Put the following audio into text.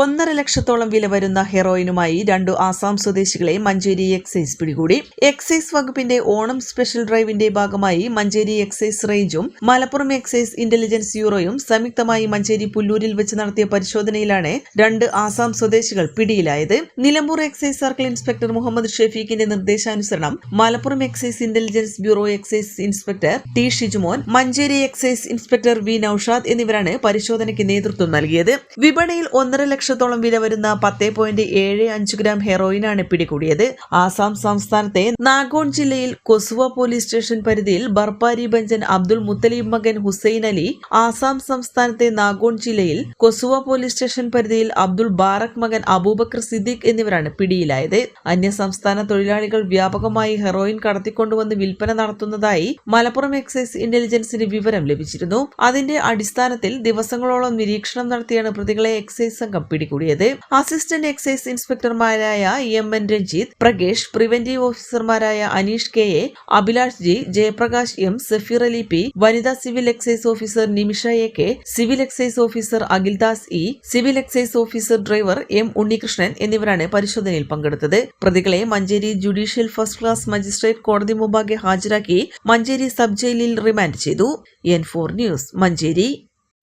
ഒന്നര ലക്ഷത്തോളം വില വരുന്ന ഹെറോയിനുമായി രണ്ടു ആസാം സ്വദേശികളെ മഞ്ചേരി എക്സൈസ് പിടികൂടി. എക്സൈസ് വകുപ്പിന്റെ ഓണം സ്പെഷ്യൽ ഡ്രൈവിന്റെ ഭാഗമായി മഞ്ചേരി എക്സൈസ് റേഞ്ചും മലപ്പുറം എക്സൈസ് ഇന്റലിജൻസ് ബ്യൂറോയും സംയുക്തമായി മഞ്ചേരി പുല്ലൂരിൽ വെച്ച് നടത്തിയ പരിശോധനയിലാണ് രണ്ട് ആസാം സ്വദേശികൾ പിടിയിലായത്. Nilambur excise circle inspector Muhammad ഷെഫീഖിന്റെ നിർദ്ദേശാനുസരണം Malappuram excise intelligence bureau excise inspector T Shijumon Manjeri excise inspector V Noushad എന്നിവരാണ് പരിശോധനയ്ക്ക് നേതൃത്വം നൽകിയത്. വിപണിയിൽ ഒന്നര ലക്ഷത്തോളം വില വരുന്ന പത്ത് പോയിന്റ് ഏഴ് അഞ്ച് ഗ്രാം ഹെറോയിനാണ് പിടികൂടിയത്. ആസാം സംസ്ഥാനത്തെ നാഗോൺ ജില്ലയിൽ കൊസുവ പോലീസ് സ്റ്റേഷൻ പരിധിയിൽ ബർപ്പാരി ബഞ്ചൻ അബ്ദുൾ മുത്തലീബ് മകൻ ഹുസൈൻ അലി ആസാം സംസ്ഥാനത്തെ നാഗോൺ ജില്ലയിൽ കൊസുവ പോലീസ് സ്റ്റേഷൻ പരിധിയിൽ അബ്ദുൾ ബാറക് മകൻ അബൂബക്കർ സിദ്ദീഖ് എന്നിവരാണ് പിടിയിലായത്. അന്യസംസ്ഥാന തൊഴിലാളികൾ വ്യാപകമായി ഹെറോയിൻ കടത്തിക്കൊണ്ടുവന്ന് വിൽപ്പന നടത്തുന്നതായി മലപ്പുറം എക്സൈസ് ഇന്റലിജൻസിന് വിവരം ലഭിച്ചിരുന്നു. അതിന്റെ അടിസ്ഥാനത്തിൽ ദിവസങ്ങളോളം നിരീക്ഷണം നടത്തിയാണ് പ്രതികളെ എക്സൈസ് സംഘം പിടികൂടിയത്. Assistant excise ഇൻസ്പെക്ടർമാരായ M. N. Ranjith Prakesh preventive ഓഫീസർമാരായ Aneesh K. A Abhilash G Jayaprakash M Safeer Ali P വനിതാ civil excise officer Nimisha A. K civil excise officer Akhildas E civil excise officer driver M. Unnikrishnan എന്നിവരാണ് പരിശോധനയിൽ പങ്കെടുത്തത്. പ്രതികളെ Manjeri judicial first class magistrate കോടതി മുമ്പാകെ ഹാജരാക്കി Manjeri sub ജയിലിൽ remand ചെയ്തു. N four news Manjeri.